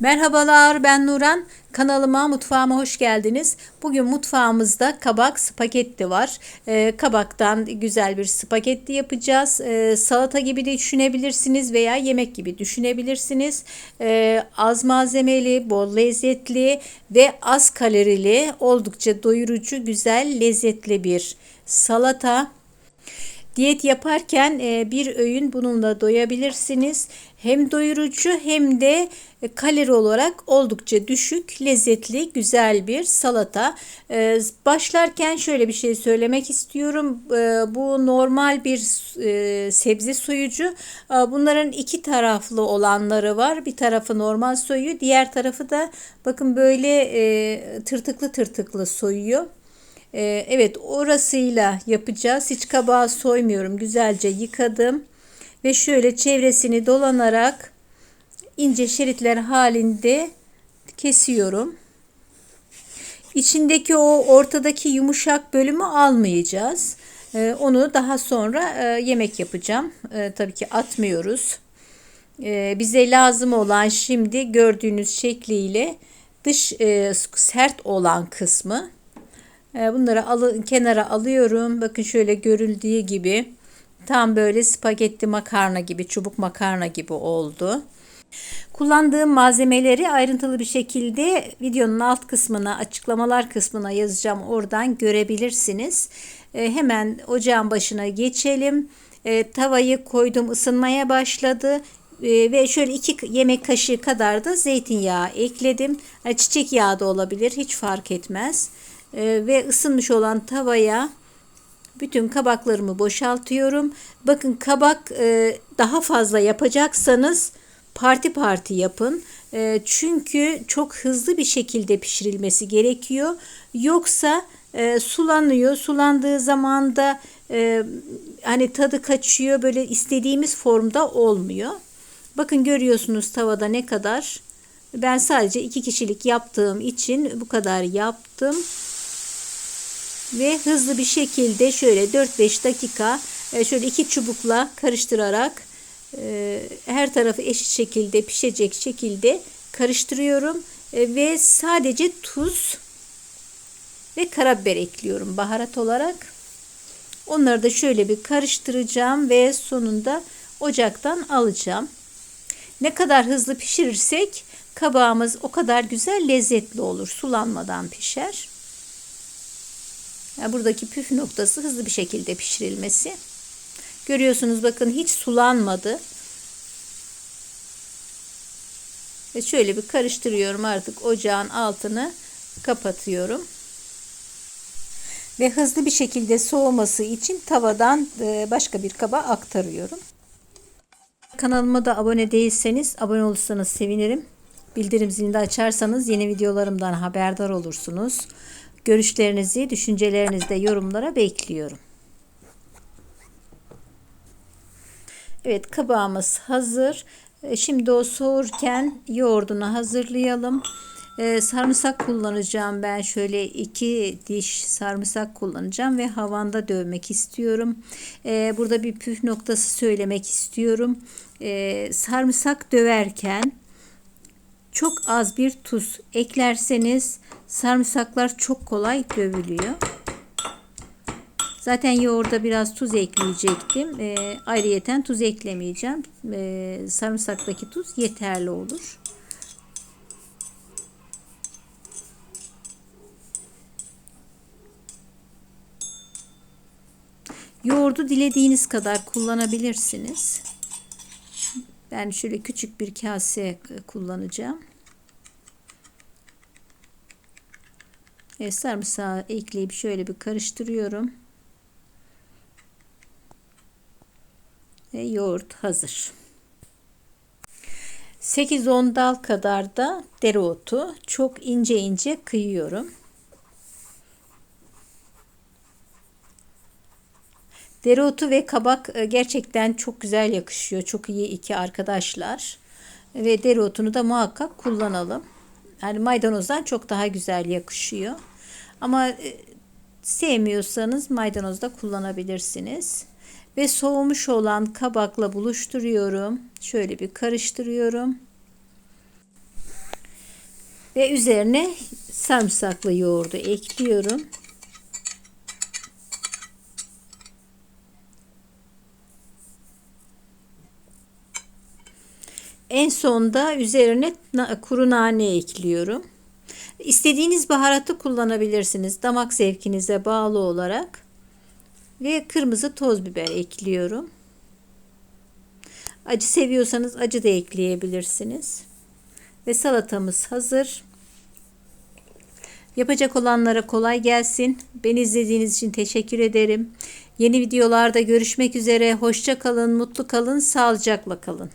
Merhabalar ben Nuran. Kanalıma mutfağıma hoş geldiniz. Bugün mutfağımızda kabak spagetti var. Ee, kabaktan güzel bir spagetti yapacağız. Ee, salata gibi de düşünebilirsiniz veya yemek gibi düşünebilirsiniz. Ee, az malzemeli, bol lezzetli ve az kalorili oldukça doyurucu, güzel, lezzetli bir salata. Diyet yaparken e, bir öğün bununla doyabilirsiniz. Hem doyurucu hem de e, kalori olarak oldukça düşük, lezzetli, güzel bir salata. E, başlarken şöyle bir şey söylemek istiyorum. Bu normal bir sebze soyucu. Bunların iki taraflı olanları var. Bir tarafı normal soyuyor, diğer tarafı da bakın böyle tırtıklı tırtıklı soyuyor. Evet orasıyla yapacağız. Hiç kabağı soymuyorum. Güzelce yıkadım. Ve şöyle çevresini dolanarak ince şeritler halinde kesiyorum. İçindeki o ortadaki yumuşak bölümü almayacağız. Ee, onu daha sonra e, yemek yapacağım. Ee, tabii ki atmıyoruz. bize lazım olan şimdi gördüğünüz şekliyle dış e, sert olan kısmı. Ee, bunları alı, kenara alıyorum. Bakın şöyle görüldüğü gibi tam böyle spagetti makarna gibi, çubuk makarna gibi oldu. Kullandığım malzemeleri ayrıntılı bir şekilde videonun alt kısmına, açıklamalar kısmına yazacağım. Oradan görebilirsiniz. E, hemen ocağın başına geçelim. E, tavayı koydum, ısınmaya başladı. E, ve şöyle iki yemek kaşığı kadar da zeytinyağı ekledim. Yani çiçek yağı da olabilir, hiç fark etmez. Ee, ve ısınmış olan tavaya bütün kabaklarımı boşaltıyorum. Bakın kabak e, daha fazla yapacaksanız parti parti yapın. E, çünkü çok hızlı bir şekilde pişirilmesi gerekiyor. Yoksa e, sulanıyor. Sulandığı zaman da hani tadı kaçıyor. Böyle istediğimiz formda olmuyor. Bakın görüyorsunuz tavada ne kadar. Ben sadece iki kişilik yaptığım için bu kadar yaptım ve hızlı bir şekilde şöyle 4-5 dakika e, şöyle iki çubukla karıştırarak e, her tarafı eşit şekilde pişecek şekilde karıştırıyorum e, ve sadece tuz ve karabiber ekliyorum baharat olarak. Onları da şöyle bir karıştıracağım ve sonunda ocaktan alacağım. Ne kadar hızlı pişirirsek kabağımız o kadar güzel lezzetli olur. Sulanmadan pişer. Yani buradaki püf noktası hızlı bir şekilde pişirilmesi. Görüyorsunuz bakın hiç sulanmadı. Ve şöyle bir karıştırıyorum artık ocağın altını kapatıyorum. Ve hızlı bir şekilde soğuması için tavadan e, başka bir kaba aktarıyorum. Kanalıma da abone değilseniz abone olursanız sevinirim. Bildirim zilini de açarsanız yeni videolarımdan haberdar olursunuz. Görüşlerinizi, düşüncelerinizi de yorumlara bekliyorum. Evet kabağımız hazır. E, şimdi o soğurken yoğurdunu hazırlayalım. Ee, sarımsak kullanacağım ben şöyle iki diş sarımsak kullanacağım ve havanda dövmek istiyorum. Ee, burada bir püf noktası söylemek istiyorum. Ee, sarımsak döverken çok az bir tuz eklerseniz sarımsaklar çok kolay dövülüyor. Zaten yoğurda biraz tuz ekleyecektim. E, ayrıyeten tuz eklemeyeceğim. E, sarımsaktaki tuz yeterli olur. Yoğurdu dilediğiniz kadar kullanabilirsiniz. Ben şöyle küçük bir kase kullanacağım. Evet, sarımsağı ekleyip şöyle bir karıştırıyorum. Ve yoğurt hazır. 8-10 dal kadar da dereotu çok ince ince kıyıyorum. Dereotu ve kabak e, gerçekten çok güzel yakışıyor. Çok iyi iki arkadaşlar. Ve dereotunu da muhakkak kullanalım. Yani maydanozdan çok daha güzel yakışıyor. Ama e, sevmiyorsanız maydanoz da kullanabilirsiniz. Ve soğumuş olan kabakla buluşturuyorum. Şöyle bir karıştırıyorum. Ve üzerine sarımsaklı yoğurdu ekliyorum. En sonda üzerine kuru nane ekliyorum. İstediğiniz baharatı kullanabilirsiniz. Damak zevkinize bağlı olarak. Ve kırmızı toz biber ekliyorum. Acı seviyorsanız acı da ekleyebilirsiniz. Ve salatamız hazır. Yapacak olanlara kolay gelsin. Beni izlediğiniz için teşekkür ederim. Yeni videolarda görüşmek üzere. Hoşça kalın, mutlu kalın, sağlıcakla kalın.